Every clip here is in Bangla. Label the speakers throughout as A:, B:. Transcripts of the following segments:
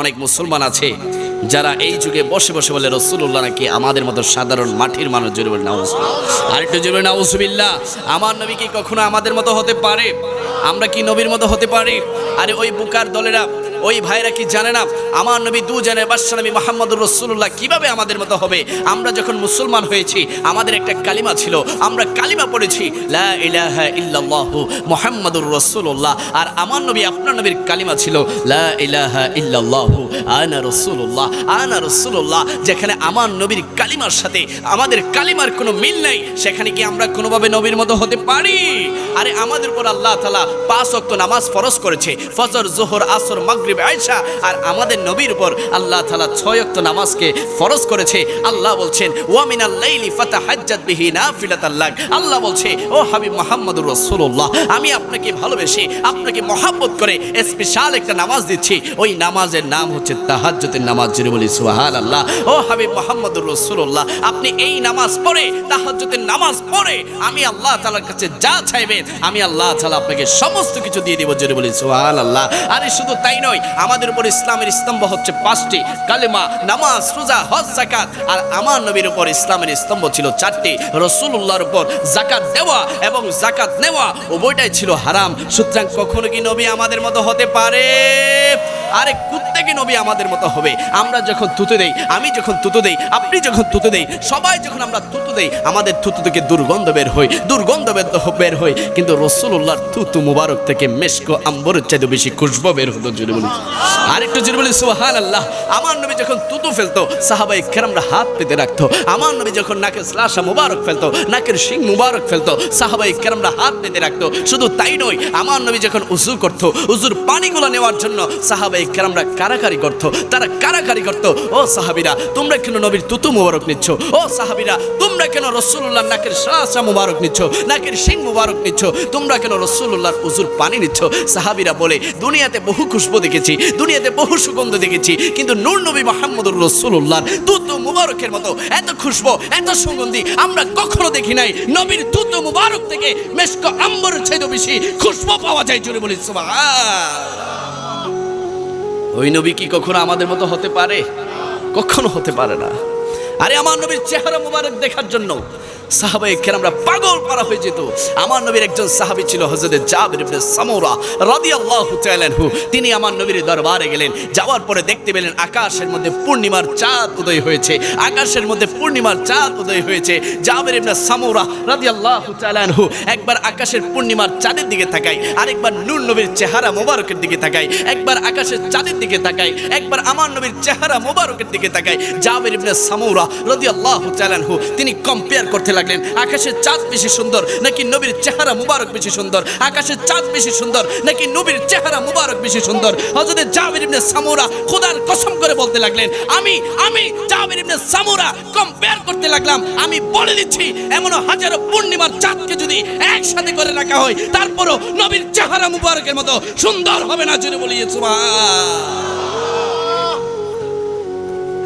A: অনেক মুসলমান আছে যারা এই যুগে বসে বসে বলে রসুল্লাহ নাকি আমাদের মতো সাধারণ মাটির মানুষ? জুড়ে বলে নাউজ আরেকটু জুড়ে নাউজুবিল্লাহ। আমার নবী কি কখনো আমাদের মতো হতে পারে? আমরা কি নবীর মতো হতে পারি? আরে ওই বুকার দলেরা ওই ভাইরা কি জানে না? আমার নবী দু জানে বাদশা নবী মোহাম্মদুর রসুল্লাহ কীভাবে আমাদের মতো হবে? আমরা যখন মুসলমান হয়েছি, আমাদের একটা কালিমা ছিল, আমরা কালিমা পড়েছি মুহাম্মাদুর রাসূলুল্লাহ। আর আমার নবী, আপনার নবীর কালিমা ছিল যেখানে আমার নবীর কালিমার সাথে আমাদের কালিমার কোনো মিল নাই, সেখানে কি আমরা কোনোভাবে নবীর মতো হতে পারি? আরে আমাদের উপর আল্লাহ তাআলা পাঁচ ওয়াক্ত নামাজ ফরজ করেছে, ফজর, জোহর, আসর, মাগরিব আয়েশা আর আমাদের নবীর উপর আল্লাহ তাআলা ছয় ওয়াক্ত নামাজকে ফরজ করেছে। আল্লাহ বলছেন, ওয়া মিনাল লাইলি ফাতাহাজ্জাত বিহি নাফিলাতাল লাক আল্লাহ বলছে, ও হাবিব মুহাম্মদুর রাসূলুল্লাহ, আমি আপনাকে ভালোবেসে, আপনাকে মহাব্বত করে স্পেশাল একটা নামাজ দিচ্ছি। ওই নামাজের নাম হচ্ছে তাহাজ্জুদের নামাজ। জুড়ে বলি, সুবহানাল্লাহ। ও হাবিব মুহাম্মদুর রাসূলুল্লাহ, আপনি এই নামাজ পড়ে, তাহাজ্জুদের নামাজ পড়ে, আমি আল্লাহ তাআলার কাছে যা চাইবেন, আমি আল্লাহ তাআলা আপনাকে সমস্ত কিছু দিয়ে দেব। জুড়ে বলি, সুবহানাল্লাহ। আরে শুধু তাই নয় আমাদের উপর ইসলামের স্তম্ভ হচ্ছে পাঁচটি। কালেমা, নামাজ, রোজা, হজ জাকাত আর আমার নবীর উপর ইসলামের স্তম্ভ ছিল চারটি। রসুল্লাহর উপর জাকাত দেওয়া এবং জাকাত নেওয়া, উভয়টাই ছিল হারাম। সুতরাং কখনো কি নবী আমাদের মতো হতে পারে? আরে কুত্তেকে নবী আমাদের মতো হবে। আমরা যখন তুতু দেই, আমি যখন তুতু দেই, আপনি যখন তুতু দেই, সবাই যখন আমরা তুতু দেই, আমাদের থুতু থেকে দুর্গন্ধ বের হয়, দুর্গন্ধ বের বের হয়। কিন্তু রসুল্লাহর থুতু মুবারক থেকে মেশকো, আম্বরের চাইতে বেশি খুশবো বের হতো জুড়ে বলি আরেকটু জুড়ে বলি সুহান আল্লাহ আমার নবী যখন তুতু ফেলতো সাহাবাই কেরামরা হাত পেতে রাখতো। আমার নবী যখন নাকের স্লাশা মুবারক ফেলতো, নাকের শিং মুবারক ফেলতো সাহাবাই কেরামরা হাত পেতে রাখতো। শুধু তাই নয়, আমার নবী যখন উজু করতো, উজুর পানিগুলো নেওয়ার জন্য সাহাবাই কেরামরা কারাকারি করতো, তারা কারাকারি করতো। ও সাহাবিরা, তোমরা কেন নবীর তুতু মুবারক নিচ্ছ? ও সাহাবিরা, তোমরা কেন রসুল্লাহ নাকের শ্বাসা মুবারক নিচ্ছ? নাকের শিং মুবারক নিচ্ছ? তোমরা কেন রসুল্লাহর উজুর পানি নিচ্ছ? সাহাবিরা বলে, দুনিয়াতে বহু খুশবু দেখেছি, দুনিয়াতে বহু সুগন্ধ দেখেছি, কিন্তু নূর নবী মাহমুদুর রসুল্লাহর তুতু মুবারকের মতো এত খুশবু, এত সুগন্ধি আমরা কখনো দেখি নাই। নবীর তুতু মুবারক থেকে মেশক আম্বর চাইতে বেশি খুশবু পাওয়া যায় জুড়ে বলি সুবহান ওই নবী কি কখনো আমাদের মতো হতে পারে? কখনো হতে পারে না। আরে আমার নবীর চেহারা মুবারক দেখার জন্য সাহাবাই কেরামরা পাগল করা হয়ে যেত। আমার নবীর একজন সাহাবী ছিল হযরত জাবির ইবনে সামুরা রাদিয়াল্লাহু তাআলা আনহু। তিনি আমার নবীর দরবারে গেলেন, যাওয়ার পরে দেখতে পেলেন আকাশের মধ্যে পূর্ণিমার চাঁদ উদয় হয়েছে। আকাশের মধ্যে পূর্ণিমার চাঁদ উদয় হয়েছে। জাবির ইবনে সামুরা রাদিয়াল্লাহু তাআলা আনহু একবার আকাশের পূর্ণিমার চাঁদের দিকে তাকায়, আরেকবার নূর নবীর চেহারা মোবারকের দিকে তাকায়, একবার আকাশের চাঁদের দিকে তাকায়, একবার আমার নবীর চেহারা মোবারকের দিকে তাকায়। জাবির ইবনে সামুরা রাদিয়াল্লাহু তাআলা আনহু, তিনি কম্পেয়ার করতে লাগলেন। আকাশের চাঁদ বেশি সুন্দর, নাকি নবীর চেহারা মুবারক বেশি সুন্দর? আকাশের চাঁদ বেশি সুন্দর, নাকি নবীর চেহারা মুবারক বেশি সুন্দর? হযরত জাবির ইবনে সামুরা খোদার কসম করে বলতে লাগলেন, আমি আমি জাবির ইবনে সামুরা কম্পেয়ার করতে লাগলাম। আমি বলে দিচ্ছি এমন হাজারো পূর্ণিমার চাঁদকে যদি একসাথে করে রাখা হয়, তারপরও নবীর চেহারা মুবারকের মতো সুন্দর হবে না জুড়ে বলিয়ে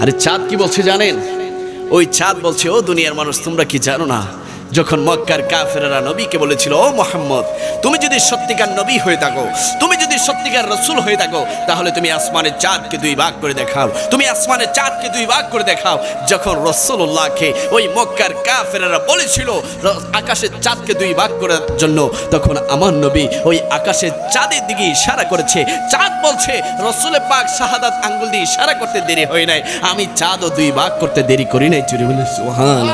A: আরে চাঁদ কি বলছে জানেন? ওই চাঁদ বলছে ও দুনিয়ার মানুষ তোমরা কি জানো না যখন মক্কার কাফেরেরা নবীকে বলেছিল, ও মোহাম্মদ, তুমি যদি সত্যিকার নবী হয়ে থাকো, তুমি যদি সত্যিকার রসুল হয়ে থাকো, তাহলে তুমি আসমানের চাঁদকে দুই ভাগ করে দেখাও, তুমি আসমানের চাঁদকে দুই ভাগ করে দেখাও। যখন রসুল্লাহকে ওই মক্কার কাফেরেরা বলেছিল আকাশের চাঁদকে দুই ভাগ করার জন্য, তখন আমার নবী ওই আকাশের চাঁদের দিকে ইশারা করেছে। চাঁদ বলছে রসুলের পাক শাহাদাত আঙ্গুল দিয়ে ইশারা করতে দেরি হয় নাই। আমি চাঁদও দুই ভাগ করতে দেরি করি নাই। চুরি বলে সুহান